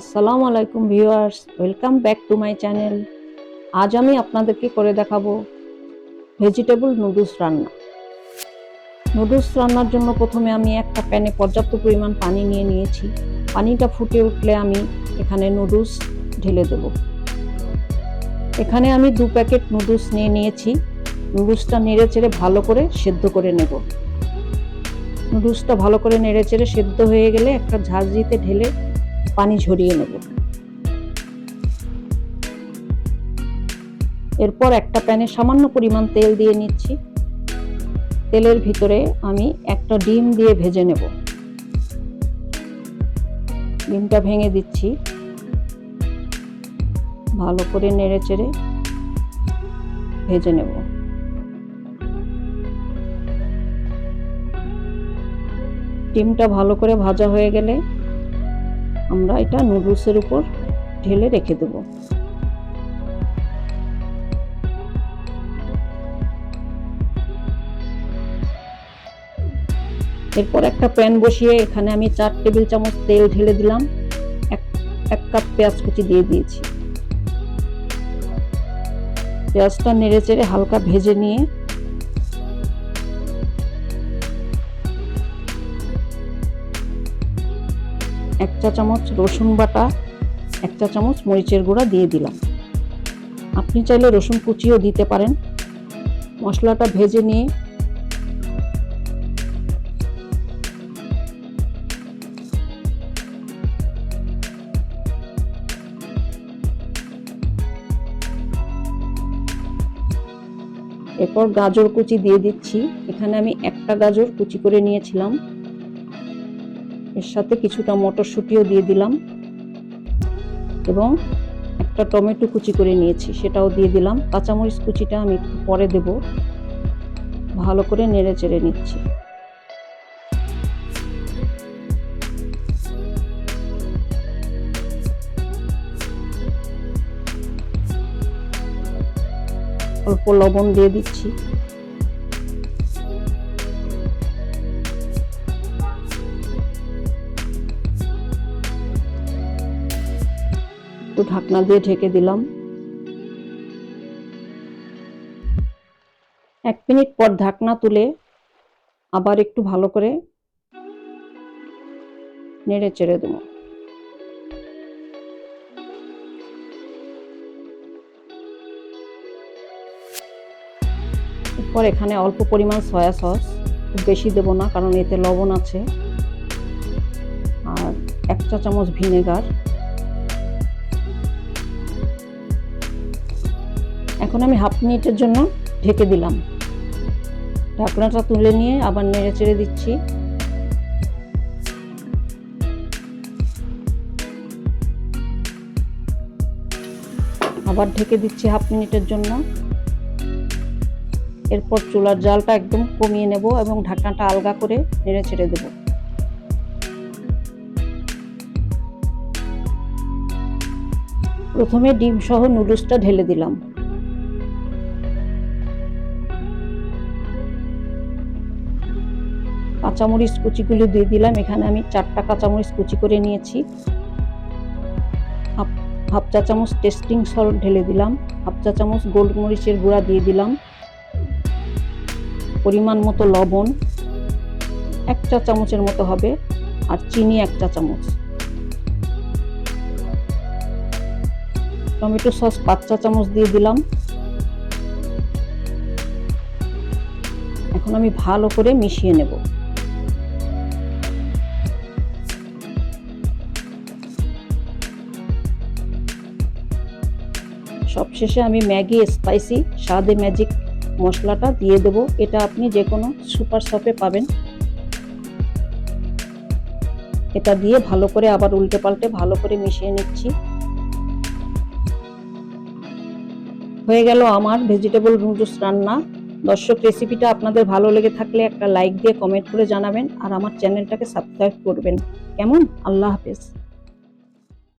আসসালামু আলাইকুম viewers, welcome back to my channel. আজ আমি আপনাদেরকে করে দেখাবো ভেজিটেবল নুডলস রান্না। নুডলস রান্নার জন্য প্রথমে আমি একটা প্যানে পর্যাপ্ত পরিমাণ পানি নিয়ে নিয়েছি। পানিটা ফুটে উঠলে আমি এখানে নুডলস ঢেলে দেব। এখানে আমি দু প্যাকেট নুডলস নিয়ে নিয়েছি। নুডলসটা নেড়ে চেড়ে ভালো করে সেদ্ধ করে নেব। নুডলসটা ভালো করে নেড়ে চেড়ে সেদ্ধ হয়ে গেলে একটা ঝাঁঝরিতে ঢেলে পানি ঝরিয়ে নেব। এরপর একটা প্যানে সামান্য পরিমাণ তেল দিয়ে নিচ্ছি। তেলের ভিতরে আমি একটা ডিম দিয়ে ভেজে নেব। ডিমটা ভেঙে দিচ্ছি। ভালো করে নেড়ে চেড়ে ভেজে নেব। ডিমটা ভালো করে ভাজা হয়ে গেলে আমরা এটা নুডলসের উপর ঢেলে রেখে দেব। এরপর একটা প্যান বসিয়ে এখানে আমি চার টেবিল চামচ তেল ঢেলে দিলাম। এক এক কাপ পেঁয়াজ কুচি দিয়ে দিয়েছি। পেঁয়াজটা নেড়ে চেড়ে হালকা ভেজে নিয়ে এক চা চামচ রসুন বাটা এক চা চামচ মরিচের গুঁড়া দিয়ে দিলাম। আপনি চাইলে রসুন কুচিও দিতে পারেন। মশলাটা ভেজে নিয়ে এরপর গাজর কুচি দিয়ে দিচ্ছি। এখানে আমি একটা গাজর কুচি করে নিয়েছিলাম। এর সাথে কিছুটা মটরশুঁটিও দিয়ে দিলাম। এবং একটা টমেটো কুচি করে নিয়েছি, সেটাও দিয়ে দিলাম। কাঁচামরিচ কুচিটা আমি একটু পরে দেব। ভালো করে নেড়ে চেড়ে নিচ্ছি। অল্প লবণ দিয়ে দিচ্ছি। ঢাকনা দিয়ে ঢেকে দিলাম। এক মিনিট পর ঢাকনা তুলে আবার একটু ভালো করে নেড়ে চেড়ে দেবো। এরপর এখানে অল্প পরিমাণ সয়া সস, খুব বেশি দেবো না কারণ এতে লবণ আছে। আর এক চা চামচ ভিনেগার। এখন আমি হাফ মিনিটের জন্য ঢেকে দিলাম। ঢাকনাটা তুলে নিয়ে আবার নেড়ে চেড়ে দিচ্ছি। আবার ঢেকে দিচ্ছি হাফ মিনিটের জন্য। এরপর চুলার জালটা একদম কমিয়ে নেব এবং ঢাকনাটা আলগা করে নেড়ে ছেড়ে দেব। প্রথমে ডিম সহ নুডলসটা ঢেলে দিলাম। কাঁচামরিচ কুচিগুলো দিয়ে দিলাম। এখানে আমি চারটা কাঁচামরিচ কুচি করে নিয়েছি। হাফ চা চামচ টেস্টিং সল্ট ঢেলে দিলাম। হাফ চা চামচ গোলমরিচের গুঁড়া দিয়ে দিলাম। পরিমাণ মতো লবণ। এক চা চামচের মতো হবে। আর চিনি এক চা চামচ। টমেটো সস পাঁচ চা চামচ দিয়ে দিলাম। এখন আমি ভালো করে মিশিয়ে নেব। সবশেষে আমি ম্যাগি স্পাইসি স্বাদে ম্যাজিক মশলাটা দিয়ে দেব। এটা আপনি যে কোনো সুপার শপে পাবেন। এটা দিয়ে ভালো করে আবার উল্টে পাল্টে ভালো করে মিশিয়ে নিচ্ছি। হয়ে গেল আমার ভেজিটেবল নুডলস রান্না। দর্শক রেসিপিটা আপনাদের ভালো লেগে থাকলে একটা লাইক দিয়ে কমেন্ট করে জানাবেন আর আমার চ্যানেলটাকে সাবস্ক্রাইব করবেন। কেমন? আল্লাহ হাফেজ।